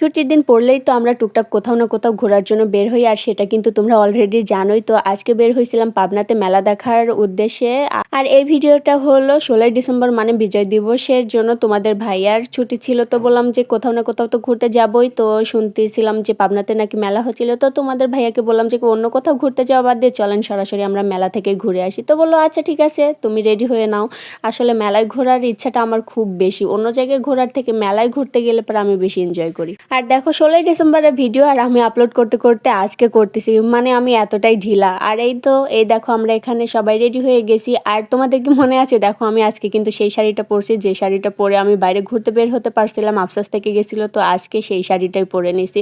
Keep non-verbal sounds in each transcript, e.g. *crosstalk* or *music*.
ছুটির দিন পড়লেই তো আমরা টুকটাক কোথাও না কোথাও ঘোরার জন্য বের হই, আর সেটা কিন্তু তোমরা অলরেডি জানোই। তো আজকে বের হয়েছিলাম পাবনাতে মেলা দেখার উদ্দেশ্যে। আর এই ভিডিওটা হলো ষোলোই ডিসেম্বর মানে বিজয় দিবসের জন্য তোমাদের ভাইয়ার ছুটি ছিল তো বললাম যে কোথাও না কোথাও তো ঘুরতে যাবই। তো শুনতেছিলাম যে পাবনাতে নাকি মেলা হচ্ছিল, তো তোমাদের ভাইয়াকে বললাম যে অন্য কোথাও ঘুরতে যাওয়া বাদ দিয়ে চলেন সরাসরি আমরা মেলা থেকে ঘুরে আসি। তো বলল আচ্ছা ঠিক আছে, তুমি রেডি হয়ে নাও। আসলে মেলায় ঘোরার ইচ্ছাটা আমার খুব বেশি। অন্য জায়গায় ঘোরার থেকে মেলায় ঘুরতে গেলে পরে আমি বেশি এনজয় করি। আর দেখো ষোলোই ডিসেম্বরের ভিডিও আর আমি আপলোড করতে করতে আজকে করতেছি। মানে আমি এতটাই ঢিলা। আর এই তো, এই দেখো আমরা এখানে সবাই রেডি হয়ে গেছি। আর তোমাদের কি মনে আছে? দেখো আমি আজকে কিন্তু সেই শাড়িটা পরছি, যে শাড়িটা পরে আমি বাইরে ঘুরতে বের হতে পারছিলাম, আফসাস থেকে গেছিল, তো আজকে সেই শাড়িটাই পরে নিছি।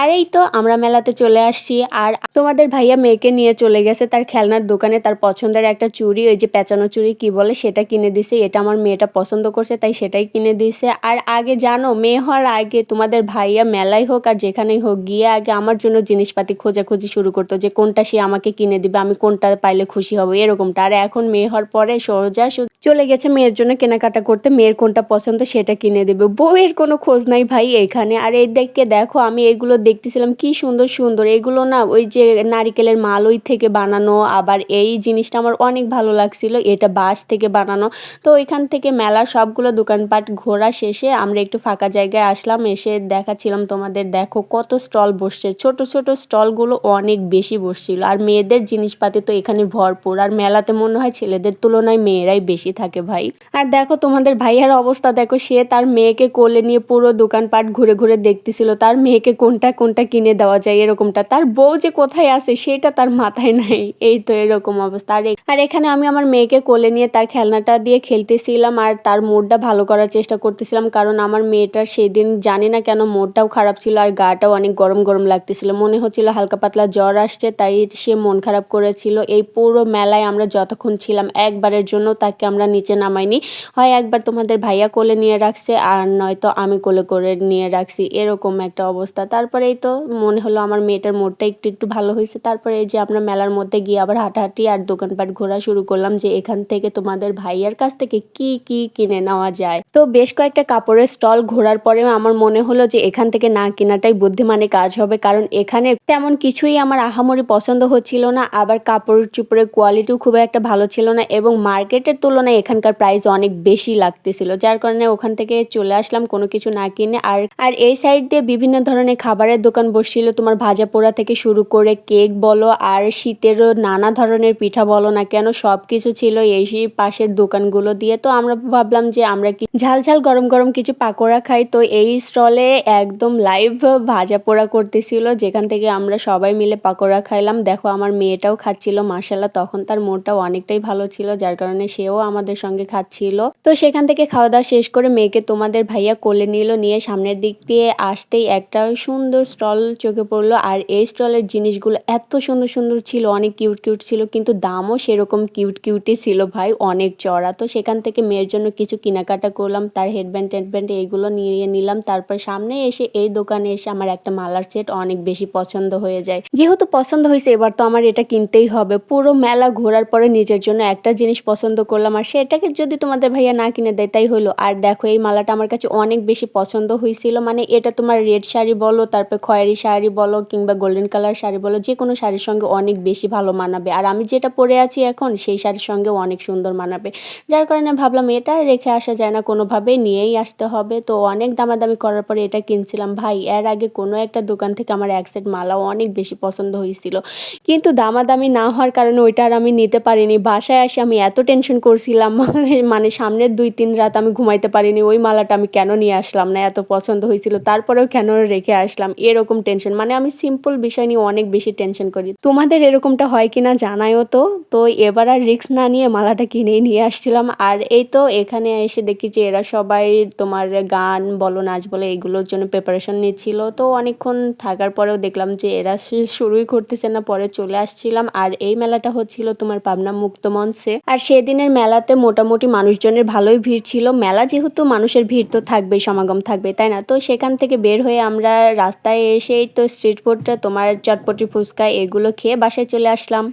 আর এই তো, আমরা মেলাতে চলে আসছি। আর তোমাদের ভাইয়া মেয়েকে নিয়ে চলে গেছে, তার খেলনার দোকানে, তার পছন্দের একটা চুড়ি, ওই যে পেঁচানো চুড়ি, কি বলে সেটা কিনে দিছে। এটা আমার মেয়েটা পছন্দ করছে, তাই সেটাই কিনে দিছে। আর আগে জানো, মেয়ে হওয়ার আগে তোমাদের ভাইয়া মেলাই হোক আর যেখানেই হোক গিয়ে আগে আমার জন্য জিনিসপাতি খোঁজাখুঁজি শুরু করতো যে কোনটা সে আমাকে কিনে দিবে, আমি কোনটা পাইলে খুশি হব, এরকমটা। আর এখন মেয়ে হওয়ার পরে সোজা চলে গেছে মেয়ের জন্য কেনাকাটা করতে। মেয়ের কোনটা পছন্দ সেটা কিনে দেবে। বউয়ের কোনো খোঁজ নাই ভাই এখানে। আর এই দেখকে দেখো, আমি এগুলো দেখতেছিলাম, কি সুন্দর সুন্দর। এগুলো না ওই যে নারিকেলের মালই থেকে বানানো, আবার এই জিনিসটা আমার অনেক ভালো লাগছিল, এটা বাঁশ থেকে বানানো। তো ওইখান থেকে মেলার সবগুলো দোকানপাট ঘোরা শেষে আমরা একটু ফাঁকা জায়গায় আসলাম, এসে দেখাচ্ছিলাম তোমাদের, দেখো কত স্টল বসছে। ছোট ছোট স্টলগুলো অনেক বেশি বসছিল। আর মেয়েদের জিনিসপাতি তো এখানে ভরপুর। আর মেলাতে মনে হয় ছেলেদের তুলনায় মেয়েরাই বেশি থাকে ভাই। আর দেখো তোমাদের ভাইয়ার অবস্থা, দেখো সে তার মেয়েকে কোলে নিয়ে পুরো দোকানপাট ঘুরে ঘুরে দেখতেছিল, তার মেয়েকে কোনটা কোনটা কিনে দেওয়া যায় এরকমটা, তার বউ যে কোথায় আছে সেটা তার মাথায় নাই, এই তো এরকম অবস্থা। আর আর এখানে আমি আমার মেয়েকে কোলে নিয়ে তার খেলনাটা দিয়ে খেলতেছিলাম, আর তার মুডটা ভালো করার চেষ্টা করতেছিলাম, কারণ আমার মেয়েটার সেদিন জানি না কেন মুডটাও খারাপ ছিল, আর গাটাও অনেক গরম গরম লাগতেছিল। মনে হচ্ছিল হালকা পাতলা জ্বর আসছে, তাই সে মন খারাপ করেছিল। এই পুরো মেলায় আমরা যতক্ষণ ছিলাম, একবারের জন্য তাকে আমরা নিচে নামাইনি। হয় একবার তোমাদের ভাইয়া কোলে নিয়ে রাখছে, আর নয়তো আমি কোলে করে নিয়ে রাখছি, এরকম একটা অবস্থা। তারপরে এই তো মনে হলো আমার মেয়েটার মোড়টা একটু একটু ভালো হয়েছে। তারপরে এই যে আমরা মেলার মধ্যে গিয়ে আবার হাঁটাহাঁটি আর দোকানপাট ঘোরা শুরু করলাম যে এখান থেকে তোমাদের ভাইয়ার কাছ থেকে কি কি কিনে নেওয়া যায়। তো বেশ কয়েকটা কাপড়ের স্টল ঘোরার পরেও আমার মনে হলো যে এখান থেকে না কেনাটাই বুদ্ধিমানে কাজ হবে, কারণ এখানে তেমন কিছুই আমার আহামরি পছন্দ হচ্ছিল না। আবার কাপড় চুপড়ের কোয়ালিটিও খুব একটা ভালো ছিল না এবং মার্কেটের তুলনায় এখানকার প্রাইস অনেক বেশি লাগতেছিল। যার কারণে ওখান থেকে চলে আসলাম, কোনো কিছু না কিনে। আর আর এই সাইড দিয়ে বিভিন্ন ধরনের খাবারের দোকান বসছিল। তোমার ভাজা পোড়া থেকে শুরু করে কেক বলো, আর শীতেরও নানা ধরনের পিঠা বলো না কেন সব কিছু ছিল এই পাশের দোকানগুলো দিয়ে। তো আমরা ভাবলাম যে আমরা কি ঝাল ঝাল গরম গরম কিছু পাকোড়া খাই। তো এই স্টলে একদম লাইভ ভাজা পোড়া করতেছিল, যেখান থেকে আমরা সবাই মিলে পাকোড়া খাইলাম। দেখো, আমার মেয়েটাও খাচ্ছিল মাসাল্লাহ তখন তার মোডটাও অনেকটাই ভালো ছিল। যার কারণে সেও আমাদের সঙ্গে খাচ্ছিল। তো সেখান থেকে খাওয়া দাওয়া শেষ করে মেয়েকে তোমাদের ভাইয়া কোলে নিল, নিয়ে সামনের দিক দিয়ে আসতেই একটা সুন্দর স্টল চোখে পড়ল। আর এই স্টলের জিনিসগুলো এত সুন্দর সুন্দর ছিল, অনেক কিউট কিউট ছিল, কিন্তু দামও সেরকম কিউট কিউটই ছিল ভাই, অনেক চড়া তো সেখান থেকে মেয়ের জন্য কিছু কেনাকাটা করলাম, তার হেডব্যান্ড টেডব্যান্ড এইগুলো নিয়ে নিলাম। তারপর সামনে এসে এই দোকানে এসে আমার একটা মালার সেট অনেক বেশি পছন্দ হয়ে যায়। যেহেতু পছন্দ হয়েছে, এবার তো আমার এটা কিনতেই হবে। পুরো মেলা ঘোরার পরে নিজের জন্য একটা জিনিস পছন্দ করলাম, আর সেটাকে যদি তোমাদের ভাইয়া না কিনে দেয়, তাই হলো। আর দেখো, এই মালাটা আমার কাছে অনেক বেশি পছন্দ হয়েছিল। মানে এটা তোমার রেড শাড়ি বলো, তারপর খয়েরি শাড়ি বলো, কিংবা গোল্ডেন কালার শাড়ি বলো, যে কোনো শাড়ির সঙ্গে অনেক বেশি ভালো মানাবে। আর আমি যেটা পরে আছি এখন, সেই শাড়ির সঙ্গেও অনেক সুন্দর মানাবে। যার কারণে ভাবলাম এটা রেখে আসা যায় না কোনোভাবে নিয়েই আসতে হবে। তো অনেক দামাদামি করার পরে এটা কিনছিলাম। ভাই, এর আগে কোনো একটা দোকান থেকে আমার এক সেট মালাও অনেক বেশি পছন্দ হয়েছিল। কিন্তু দামাদামি না হওয়ার কারণে ওইটা আর আমি নিতে পারিনি। বাসায় এসে আমি এত টেনশন করছিলাম *laughs* মানে সামনের দুই তিন রাত আমি ঘুমাইতে পারিনি, ওই মালাটা আমি কেন নিয়ে আসলাম না, এত পছন্দ হয়েছিল, তারপরেও কেন রেখে আসলাম, এরকম টেনশন মানে আমি সিম্পল বিষয় নিয়ে অনেক বেশি টেনশন করি। তোমাদের এরকমটা হয় কিনা জানাইও তো তো এবার আর রিস্ক না নিয়ে মালাটা কিনেই নিয়ে আসছিলাম, আর এই তো এখানে এসে দেখি যে এরা সবাই তোমার গান বলো, নাচ বলো, এগুলোর জন্য প্রিপারেশন নিচ্ছিল। তো অনেকক্ষণ থাকার পরেও দেখলাম যে এরা শুরুই করতেছে না, পরে চলে আসছিলাম, আর এই মেলাটা হচ্ছিল তোমার পাবনা মুক্ত মঞ্চে। আর সেদিনের মেলাতে মোটামুটি মানুষজনের ভালোই ভিড় ছিল। মেলা যেহেতু মানুষের ভিড় তো থাকবেই, সমাগম থাকবে তাই না? তো সেখান থেকে বের হয়ে আমরা রাস্তায় এসেই তো স্ট্রিট ফুডটা তোমার চটপটি ফুচকা এগুলো খেয়ে বাসায় চলে আসলাম।